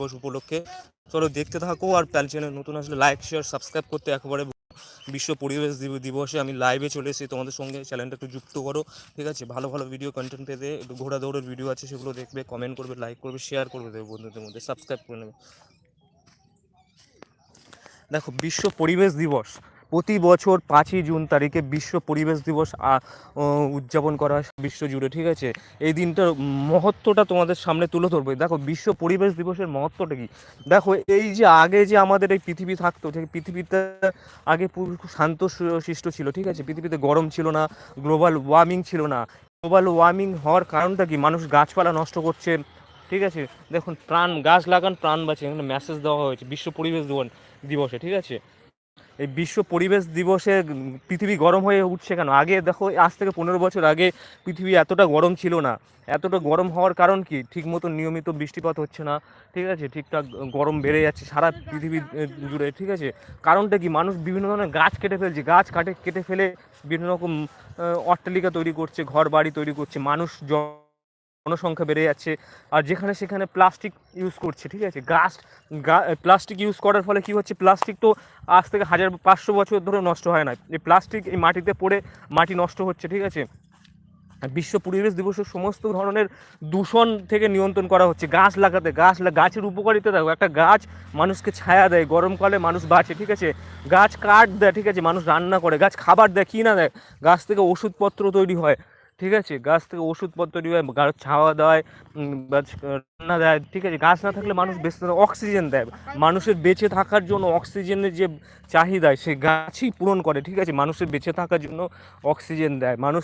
দিবস উপলক্ষে। চলো দেখতে থাকো আর প্যাল চ্যানেল নতুন আসলে লাইক শেয়ার সাবস্ক্রাইব করতে একেবারে বিশ্ব পরিবেশ দিবসে আমি লাইভে চলে এসেছি। তোমাদের সঙ্গে চ্যানেলটা একটু যুক্ত করো। ঠিক আছে? ভালো ভালো ভিডিও কন্টেন্ট পেতে একটু ঘোড়া দৌড়ের ভিডিও আছে, সেগুলো দেখবে কমেন্ট করবে লাইক করবে শেয়ার করবে দেবে বন্ধুদের মধ্যে। সাবস্ক্রাইব করে নেবে। দেখো, বিশ্ব পরিবেশ দিবস। প্রতি বছর পাঁচই জুন তারিখে বিশ্ব পরিবেশ দিবস উদযাপন করা হয় বিশ্ব জুড়ে, ঠিক আছে? এই দিনটার মহত্বটা তোমাদের সামনে তুলে ধরবে। দেখো, বিশ্ব পরিবেশ দিবসের মহত্বটা কি? দেখো, এই যে আগে যে আমাদের এই পৃথিবী থাকতো পৃথিবীতে আগে শান্ত শিষ্ট ছিল, ঠিক আছে? পৃথিবীতে গরম ছিল না, গ্লোবাল ওয়ার্মিং ছিল না। গ্লোবাল ওয়ার্মিং হওয়ার কারণটা কি? মানুষ গাছপালা নষ্ট করছে, ঠিক আছে? দেখুন, প্রাণ, গাছ লাগান, প্রাণ বাঁচে এখানে মেসেজ দেওয়া হয়েছে বিশ্ব পরিবেশ দিবসে, ঠিক আছে? এই বিশ্ব পরিবেশ দিবসে পৃথিবী গরম হয়ে উঠছে কেন? আগে দেখো, আজ থেকে পনেরো বছর আগে পৃথিবী এতটা গরম ছিল না। এতটা গরম হওয়ার কারণ কি? ঠিক মতো নিয়মিত বৃষ্টিপাত হচ্ছে না, ঠিক আছে? ঠিকঠাক গরম বেড়ে যাচ্ছে সারা পৃথিবী জুড়ে, ঠিক আছে? কারণটা কি? মানুষ বিভিন্ন ধরনের গাছ কেটে ফেলছে। গাছ কাটে, কেটে ফেলে বিভিন্ন রকম অট্টালিকা তৈরি করছে ঘর বাড়ি তৈরি করছে। মানুষ জ- জনসংখ্যা বেড়ে যাচ্ছে। আর যেখানে সেখানে প্লাস্টিক ইউজ করছে, ঠিক আছে? গাছ প্লাস্টিক ইউজ করার ফলে কি হচ্ছে? প্লাস্টিক তো আজ থেকে হাজার পাঁচশো বছর ধরে নষ্ট হয় না। এই প্লাস্টিক এই মাটিতে পড়ে মাটি নষ্ট হচ্ছে, ঠিক আছে? বিশ্ব পরিবেশ দিবসের সমস্ত ধরনের দূষণ থেকে নিয়ন্ত্রণ করা হচ্ছে। গাছ লাগাতে, গাছ গাছের উপকারিতা দেখো। একটা গাছ মানুষকে ছায়া দেয়, গরমকালে মানুষ বাঁচে, ঠিক আছে? গাছ কাঠ দেয়, ঠিক আছে? মানুষ রান্না করে, গাছ খাবার দেয়, কি না দেয়? গাছ থেকে ওষুধপত্র তৈরি হয়। ঠিক আছে? গাছ থেকে ওষুধপত্র তৈরি হয় গাছ ছাওয়া দেয় রান্না দেয়, ঠিক আছে? গাছ না থাকলে মানুষ বেঁচে অক্সিজেন দেয়। মানুষের বেঁচে থাকার জন্য অক্সিজেনের যে চাহিদা, সে গাছই পূরণ করে, ঠিক আছে? মানুষের বেঁচে থাকার জন্য অক্সিজেন দেয়। মানুষ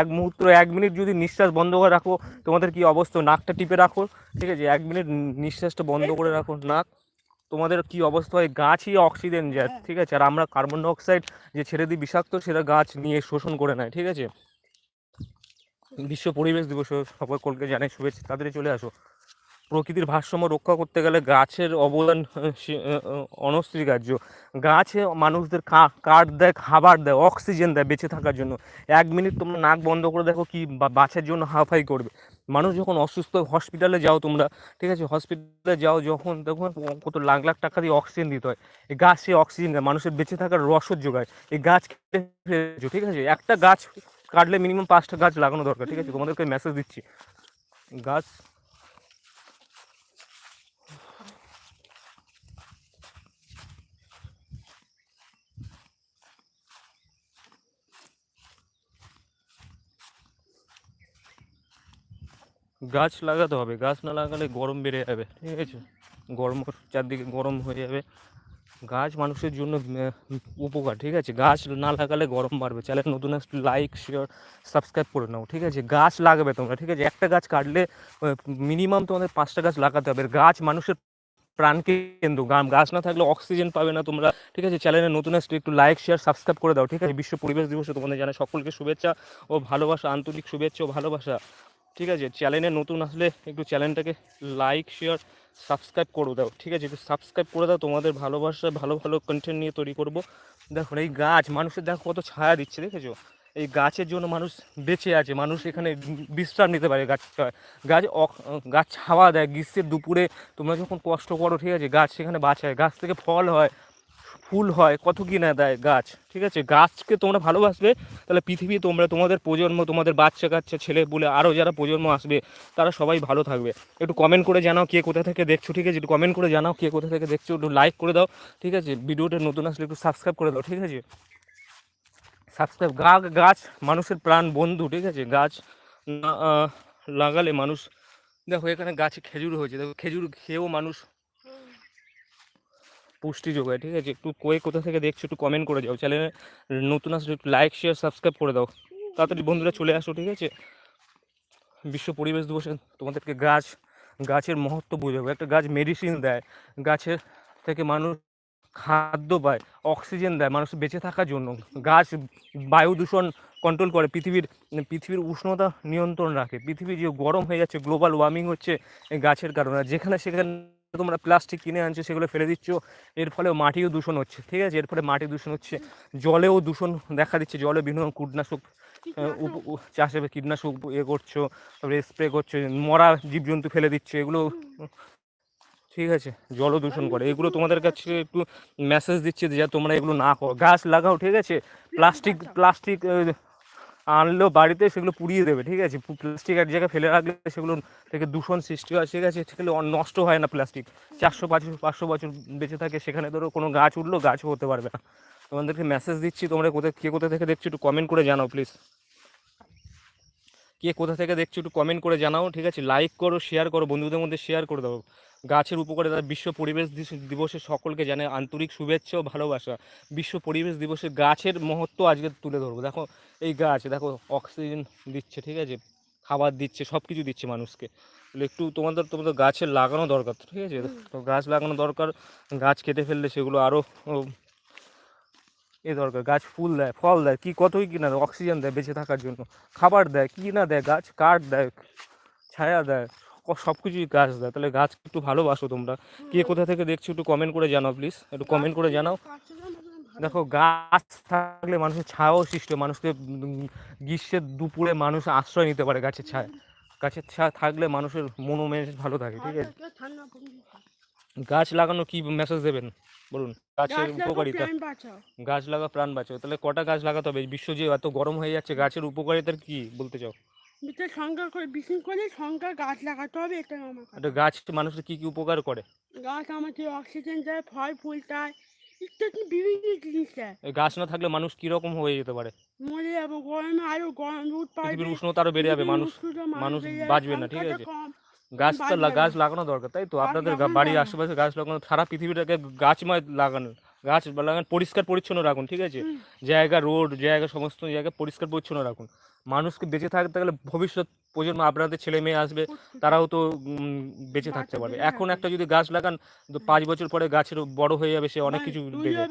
এক মুহূর্ত, এক মিনিট যদি নিঃশ্বাস বন্ধ করে রাখো, তোমাদের কি অবস্থা? নাকটা টিপে রাখো, ঠিক আছে? এক মিনিট নিঃশ্বাসটা বন্ধ করে রাখো, নাক। তোমাদের কি অবস্থা? হয় গাছই অক্সিজেন যায় ঠিক আছে? আর আমরা কার্বন ডাইঅক্সাইড যে ছেড়ে দিই বিষাক্ত, সেটা গাছ নিয়ে শোষণ করে নেয়, ঠিক আছে? বিশ্ব পরিবেশ দিবস সকলকে জানাই শুভেচ্ছা। তাড়াতাড়ি চলে আসো। প্রকৃতির ভারসাম্য রক্ষা করতে গেলে গাছের অবদান অনস্বীকার্য। গাছে মানুষদের কাঠ দেয়, খাবার দেয়, অক্সিজেন দেয় বেঁচে থাকার জন্য। এক মিনিট তোমরা নাক বন্ধ করে দেখো কি বাঁচার জন্য হাফাই করবে। মানুষ যখন অসুস্থ হসপিটালে যাও তোমরা, ঠিক আছে? হসপিটালে যাও যখন, তখন কত লাখ লাখ টাকা দিয়ে অক্সিজেন দিতে হয়। এই গাছ সেই অক্সিজেন দেয়, মানুষের বেঁচে থাকার রসদ যোগায়। এই গাছ ঠিক আছে? একটা গাছ কাটলে মিনিমাম পাঁচটা গাছ লাগানো দরকার, ঠিক আছে? তোমাদেরকে মেসেজ দিচ্ছি। গাছ গাছ লাগাতে হবে, গাছ না লাগালে গরম বেড়ে যাবে, ঠিক আছে? গরম চারদিকে গরম হয়ে যাবে। গাছ মানুষের জন্য উপকার, ঠিক আছে? গাছ না লাগালে গরম বাড়বে। চ্যানেল নতুন লাইক শেয়ার সাবস্ক্রাইব করে নাও, ঠিক আছে? গাছ লাগাবে তোমরা, ঠিক আছে? একটা গাছ কাটলে মিনিমাম তোমাদের পাঁচটা গাছ লাগাতে হবে। গাছ মানুষের প্রাণ কেন্দ্র। গা- গাছ না থাকলে অক্সিজেন পাবে না তোমরা, ঠিক আছে? চ্যানেলে নতুন আসলে একটু লাইক শেয়ার সাবস্ক্রাইব করে দাও, ঠিক আছে? বিশ্ব পরিবেশ দিবসে তোমাদের জানাই সকলকে শুভেচ্ছা ও ভালোবাসা, আন্তরিক শুভেচ্ছা ও ভালোবাসা। ঠিক আছে চ্যানেলে নতুন আসলে একটু চ্যানেলটাকে লাইক শেয়ার সাবস্ক্রাইব করে দাও, ঠিক আছে? একটু সাবস্ক্রাইব করে দাও, তোমাদের ভালোবাসা, ভালো ভালো কন্টেন্ট নিয়ে তৈরি করব। দেখো, এই গাছ, মানুষের দেখো কত ছায়া দিচ্ছে, দেখেছ? এই গাছের জন্য মানুষ বেঁচে আছে, মানুষ এখানে বিশ্রাম নিতে পারে গাছ গাছ গাছ ছাওয়া দেয়, গ্রীষ্মের দুপুরে তোমরা যখন কষ্ট করো, ঠিক আছে? গাছ সেখানে বাঁচায়, গাছ থেকে ফল হয়। ফুল হয়, কত কি না দেয় গাছ, ঠিক আছে? গাছকে তোমরা ভালোবাসবে, তাহলে পৃথিবী তোমরা, তোমাদের প্রজন্ম, তোমাদের বাচ্চা কাচ্চা, ছেলে বলে আরও যারা প্রজন্ম আসবে, তারা সবাই ভালো থাকবে। একটু কমেন্ট করে জানাও কে কোথা থেকে দেখছ, ঠিক আছে? একটু কমেন্ট করে জানাও কে কোথা থেকে দেখছ, একটু লাইক করে দাও, ঠিক আছে? ভিডিওটা নতুন আসলে একটু সাবস্ক্রাইব করে দাও, ঠিক আছে? সাবস্ক্রাইব গা, গাছ মানুষের প্রাণ, বন্ধু, ঠিক আছে? গাছ লাগালে মানুষ, দেখো এখানে গাছে খেজুর হয়েছে, দেখো খেজুর খেয়েও মানুষ পুষ্টি যোগায়, ঠিক আছে? একটু কয়ে কোথা থেকে দেখছ একটু কমেন্ট করে যাও। চ্যানেলে নতুন আসলে একটু লাইক শেয়ার সাবস্ক্রাইব করে দাও। তাড়াতাড়ি বন্ধুরা চলে আসো, ঠিক আছে? বিশ্ব পরিবেশ দিবসে তোমাদেরকে গাছ, গাছের মহত্ব বোঝাবো। একটা গাছ মেডিসিন দেয়। গাছের থেকে মানুষ খাদ্য পায় অক্সিজেন দেয়, মানুষ বেঁচে থাকার জন্য। গাছ বায়ু দূষণ কন্ট্রোল করে, পৃথিবীর পৃথিবীর উষ্ণতা নিয়ন্ত্রণ রাখে। পৃথিবী যে গরম হয়ে যাচ্ছে গ্লোবাল ওয়ার্মিং হচ্ছে গাছের কারণে। যেখানে সেখানে তোমরা প্লাস্টিক কিনে আনছো, সেগুলো ফেলে দিচ্ছ, এর ফলে মাটিও দূষণ হচ্ছে, ঠিক আছে? এর ফলে মাটি দূষণ হচ্ছে, জলেও দূষণ দেখা দিচ্ছে, জলে বিভিন্ন কীটনাশক চাষে কীটনাশক ইয়ে করছ, তারপরে স্প্রে করছ, মরা জীবজন্তু ফেলে দিচ্ছে, এগুলো, ঠিক আছে? জল দূষণ করে, এগুলো তোমাদের কাছে একটু মেসেজ দিচ্ছে যে তোমরা এগুলো না করো। গাছ লাগাও, ঠিক আছে? প্লাস্টিক প্লাস্টিক আনলেও বাড়িতে সেগুলো পুড়িয়ে দেবে, ঠিক আছে? প্লাস্টিক এক জায়গায় ফেলে রাখলে সেগুলো থেকে দূষণ সৃষ্টি হয়, ঠিক আছে? সেগুলো নষ্ট হয় না প্লাস্টিক চারশো পাঁচশো পাঁচশো বছর বেঁচে থাকে, সেখানে ধরো কোনো গাছ উঠল, গাছও হতে পারবে না। তোমাদেরকে মেসেজ দিচ্ছি, তোমরা কোথায় কে কোথা থেকে দেখছ একটু কমেন্ট করে জানাও প্লিজ কে কোথা থেকে দেখছ একটু কমেন্ট করে জানাও, ঠিক আছে? লাইক করো শেয়ার করো, বন্ধুদের মধ্যে শেয়ার করে দাও। গাছের উপকারিতা বিশ্ব পরিবেশ দিবসে সকলকে জানে আন্তরিক শুভেচ্ছা ও ভালোবাসা। বিশ্ব পরিবেশ দিবসে গাছের মহত্ব আজকে তুলে ধরবো। দেখো এই গাছ দেখো অক্সিজেন দিচ্ছে ঠিক আছে? খাবার দিচ্ছে সব কিছু দিচ্ছে মানুষকে। একটু তোমাদের তোমাদের গাছের লাগানো দরকার ঠিক আছে? তো গাছ লাগানো দরকার গাছ কেটে ফেললে সেগুলো আরও এ দরকার। গাছ ফুল দেয় ফল দেয় কি কতই কি না দেয় অক্সিজেন দেয় বেঁচে থাকার জন্য। খাবার দেয় কি না দেয় গাছ কাঠ দেয় ছায়া দেয় সব কিছুই গাছ দেয়। তাহলে গাছ একটু ভালোবাসো তোমরা? কে কোথা থেকে দেখছ একটু কমেন্ট করে জানাও প্লিজ একটু কমেন্ট করে জানাও। দেখো গাছ থাকলে মানুষের ছায়াও সৃষ্টি। মানুষকে গ্রীষ্মের দুপুরে মানুষ আশ্রয় নিতে পারে গাছের ছায়া। গাছের ছায়া থাকলে মানুষের মনোমেজ ভালো থাকে ঠিক আছে? গাছ লাগানো কি মেসেজ দেবেন? বলুন। গাছের উপকারিতা। গাছ লাগা প্রাণ বাঁচাও। তাহলে কটা গাছ লাগাতে হবে? বিশ্ব যে এত গরম হয়ে যাচ্ছে গাছের উপকারিতার কি বলতে চাও? সংখ্যা করে করে সংখ্যা গাছ লাগাতে হবে এটা আমার কথা। একটা গাছ মানুষের কি কি উপকার করে গাছ অক্সিজেন দেয় ফল ফুল দেয় ইত্যাদি বিভিন্ন জিনিস দেয় এই গাছ না থাকলে মানুষ কীরকম হয়ে যেতে পারে মরে যাব গরমে আরও গরম রোদ পাবে পৃথিবীর উষ্ণতা আরও বেড়ে যাবে মানুষ মানুষ বাঁচবে না, ঠিক আছে? গাছ তো লা- গাছ লাগানো দরকার তাই তো আপনাদের গা- বাড়ির। আশেপাশে গাছ লাগানো সারা পৃথিবীটাকে গাছময় লাগান গাছ লাগান পরিষ্কার পরিচ্ছন্ন রাখুন ঠিক আছে? জায়গা রোড জায়গা সমস্ত জায়গা পরিষ্কার পরিচ্ছন্ন রাখুন। মানুষকে বেঁচে থাকতে গেলে ভবিষ্যৎ প্রজন্ম আপনাদের ছেলে মেয়ে আসবে তারাও তো বেঁচে থাকতে পারবে। এখন একটা যদি গাছ লাগান তো পাঁচ বছর পরে গাছের বড় হয়ে যাবে সে অনেক কিছু দেবে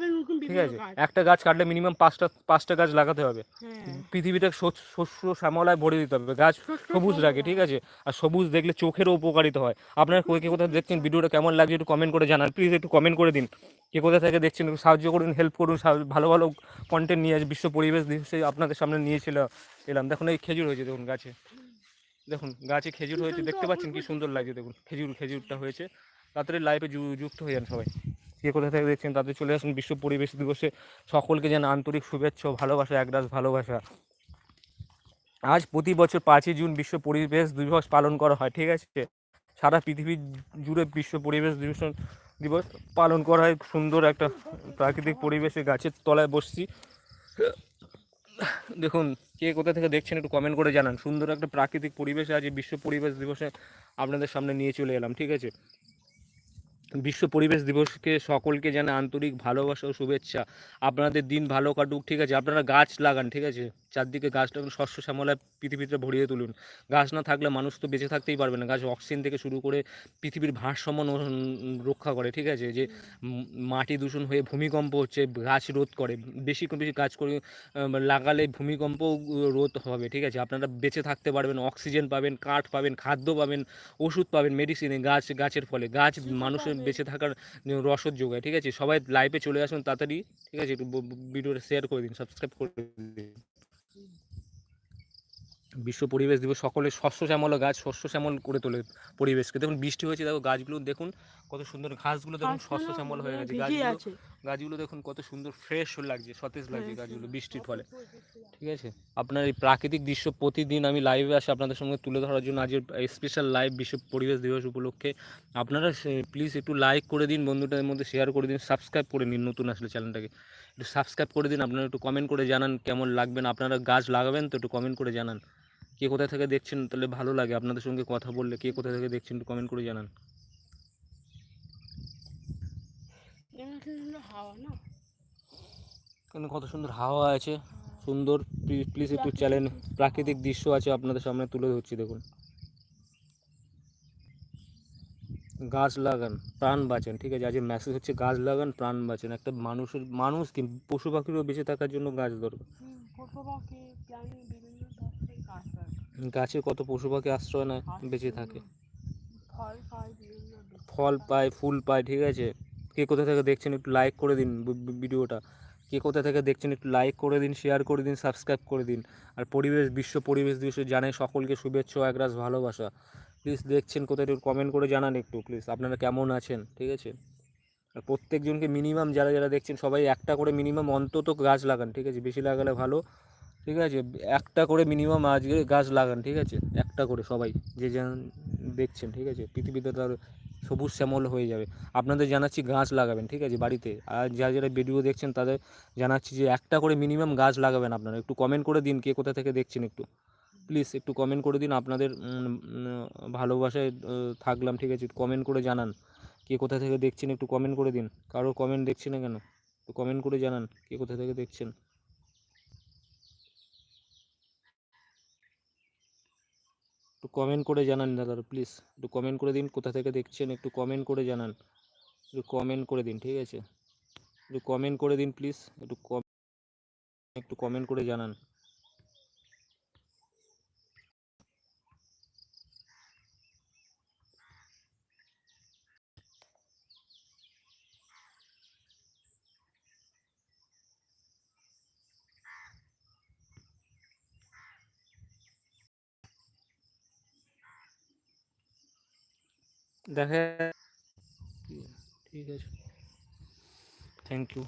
ঠিক আছে? একটা গাছ কাটলে মিনিমাম পাঁচটা পাঁচটা গাছ লাগাতে হবে। হ্যাঁ। পৃথিবীটা শস্য শ্যামলায় ভরে দিতে হবে গাছ সবুজ। রাখে ঠিক আছে? আর সবুজ দেখলে চোখেরও উপকারিতা হয়। আপনারা কে কোথাও দেখছেন ভিডিওটা কেমন লাগছে একটু কমেন্ট করে জানান। প্লিজ একটু কমেন্ট করে দিন। কে কোথা থেকে দেখছেন একটু সাহায্য করুন হেল্প করুন ভালো ভালো কন্টেন্ট নিয়ে আসে বিশ্ব পরিবেশ দিবসে আপনাদের সামনে নিয়েছিল এলাম। দেখুন এই খেজুর হয়েছে দেখুন গাছে। দেখুন গাছে খেজুর হয়েছে দেখতে পাচ্ছেন কি সুন্দর লাগছে দেখুন খেজুর খেজুরটা হয়েছে। তাড়াতাড়ি লাইফে যুক্ত হয়ে যান সবাই। কে কোথা থেকে দেখছেন তাদের চলে আসুন বিশ্ব পরিবেশ দিবসে। সকলকে যেন আন্তরিক শুভেচ্ছা ভালোবাসা একরাশ ভালোবাসা। আজ প্রতি বছর পাঁচই জুন বিশ্ব পরিবেশ দিবস পালন করা হয় ঠিক আছে? সারা পৃথিবী জুড়ে বিশ্ব পরিবেশ দিবস দিবস পালন করা হয়। সুন্দর একটা প্রাকৃতিক পরিবেশে গাছের তলায় বসছি। দেখুন, কে কোথা থেকে দেখছেন একটু কমেন্ট করে জানান। সুন্দর একটা প্রাকৃতিক পরিবেশে আজ বিশ্ব পরিবেশ দিবসে আপনাদের সামনে নিয়ে চলে এলাম, ঠিক আছে? বিশ্ব পরিবেশ দিবসকে সকলকে জানা আন্তরিক ভালোবাসা ও শুভেচ্ছা। আপনাদের দিন ভালো কাটুক ঠিক আছে? আপনারা গাছ লাগান ঠিক আছে? চারদিকে গাছ লাগান শস্য শ্যামলায় পৃথিবীতে ভরিয়ে তুলুন। গাছ না থাকলে মানুষ তো বেঁচে থাকতেই পারবে না। গাছ অক্সিজেন থেকে শুরু করে পৃথিবীর ভারসাম্য রক্ষা করে ঠিক আছে? যে মাটি দূষণ হয়ে ভূমিকম্প হচ্ছে গাছ রোধ করে। বেশি বেশি গাছ করে লাগালে ভূমিকম্প রোধ হবে ঠিক আছে? আপনারা বেঁচে থাকতে পারবেন অক্সিজেন পাবেন কাঠ পাবেন খাদ্য পাবেন ওষুধ পাবেন মেডিসিনে গাছ গাছের ফলে। গাছ মানুষের বেঁচে থাকার রসদ যোগায়, ঠিক আছে? সবাই লাইভে চলে আসুন তাড়াতাড়ি, ঠিক আছে? একটু ভিডিওটা শেয়ার করে দিন সাবস্ক্রাইব করে দিন। বিশ্ব পরিবেশ দিবস, সকলে শস্য শ্যামল গাছ, শস্য শ্যামল করে তোলে পরিবেশকে। দেখুন, বৃষ্টি হয়েছে, দেখো, গাছগুলো দেখুন কত সুন্দর ঘাসগুলো দেখুন শস্য শ্যামল হয়ে গেছে। গাছগুলো গাছগুলো দেখুন কত সুন্দর ফ্রেশ লাগছে সতেজ লাগছে হ্যাঁ, গাছগুলো হ্যাঁ। বৃষ্টির ফলে। ঠিক আছে? আপনার এই প্রাকৃতিক দৃশ্য প্রতিদিন আমি লাইভে আসি আপনাদের সঙ্গে তুলে ধরার জন্য। আজকের স্পেশাল লাইভ বিশ্ব পরিবেশ দিবস উপলক্ষে আপনারা প্লিজ একটু লাইক করে দিন বন্ধুটার মধ্যে শেয়ার করে দিন সাবস্ক্রাইব করে নিন নতুন আসলে চ্যানেলটাকে একটু সাবস্ক্রাইব করে দিন আপনারা একটু কমেন্ট করে জানান কেমন লাগবেন আপনারা গাছ লাগাবেন তো একটু কমেন্ট করে জানান। কে কোথা থেকে দেখছেন তাহলে ভালো লাগে আপনাদের সঙ্গে কথা বললে কে কোথা থেকে দেখছেন একটু কমেন্ট করে জানান এখানে সুন্দর হাওয়া না? এখানে কত সুন্দর হাওয়া আছে সুন্দর প্লিজ একটু চ্যালেঞ্জ প্রাকৃতিক দৃশ্য আছে আপনাদের সামনে তুলে ধরছি দেখুন। গাছ লাগান প্রাণ বাঁচান ঠিক আছে? আজকে মেসেজ হচ্ছে গাছ লাগান প্রাণ বাঁচান। একটা মানুষের মানুষ কি পশু পাখিরও বেঁচে থাকার জন্য গাছ দরকার। গাছ কত পশু পাখি আশ্রয় নেয় বেঁচে থাকে। ফল পায় ফুল পায় ঠিক আছে? কে কোথা থেকে দেখছেন একটু লাইক করে দিন ভিডিওটা। কে কোথা থেকে দেখছেন একটু লাইক করে দিন শেয়ার করে দিন সাবস্ক্রাইব করে দিন। আর পরিবেশ, বিশ্ব পরিবেশ দিবসে জানে সকলকে শুভেচ্ছা একরাশ ভালোবাসা। প্লিজ দেখছেন কোথায় একটু কমেন্ট করে জানান একটু প্লিজ আপনারা কেমন আছেন? ঠিক আছে? আর প্রত্যেকজনকে মিনিমাম যারা যারা দেখছেন, সবাই একটা করে মিনিমাম অন্তত গাছ লাগান, ঠিক আছে? বেশি লাগালে ভালো, ঠিক আছে? একটা করে মিনিমাম আজকে গাছ লাগান, ঠিক আছে? একটা করে সবাই, যে যেন দেখছেন, ঠিক আছে? পৃথিবীতে তার সবুজ শ্যামল হয়ে যাবে। আপনাদের জানাচ্ছি গাছ লাগাবেন, ঠিক আছে, বাড়িতে। আর যারা যারা ভিডিও দেখছেন, তাদের জানাচ্ছি যে একটা করে মিনিমাম গাছ লাগাবেন আপনারা। একটু কমেন্ট করে দিন কে কোথা থেকে দেখছেন একটু। প্লিজ একটু কমেন্ট করে দিন, আপনাদের ভালোবাসায় থাকলাম, ঠিক আছে কমেন্ট করে জানান। কে কোথা থেকে দেখছেন একটু কমেন্ট করে দিন। কারও কমেন্ট দেখছি না কেন? একটু কমেন্ট করে জানান, কে কোথা থেকে দেখছেন? একটু কমেন্ট করে জানান দাদা প্লিজ একটু কমেন্ট করে দিন, কোথা থেকে দেখছেন একটু কমেন্ট করে জানান। একটু কমেন্ট করে দিন, ঠিক আছে? একটু কমেন্ট করে দিন প্লিজ একটু একটু কমেন্ট করে জানান। দেখে ঠিক আছে থ্যাংক ইউ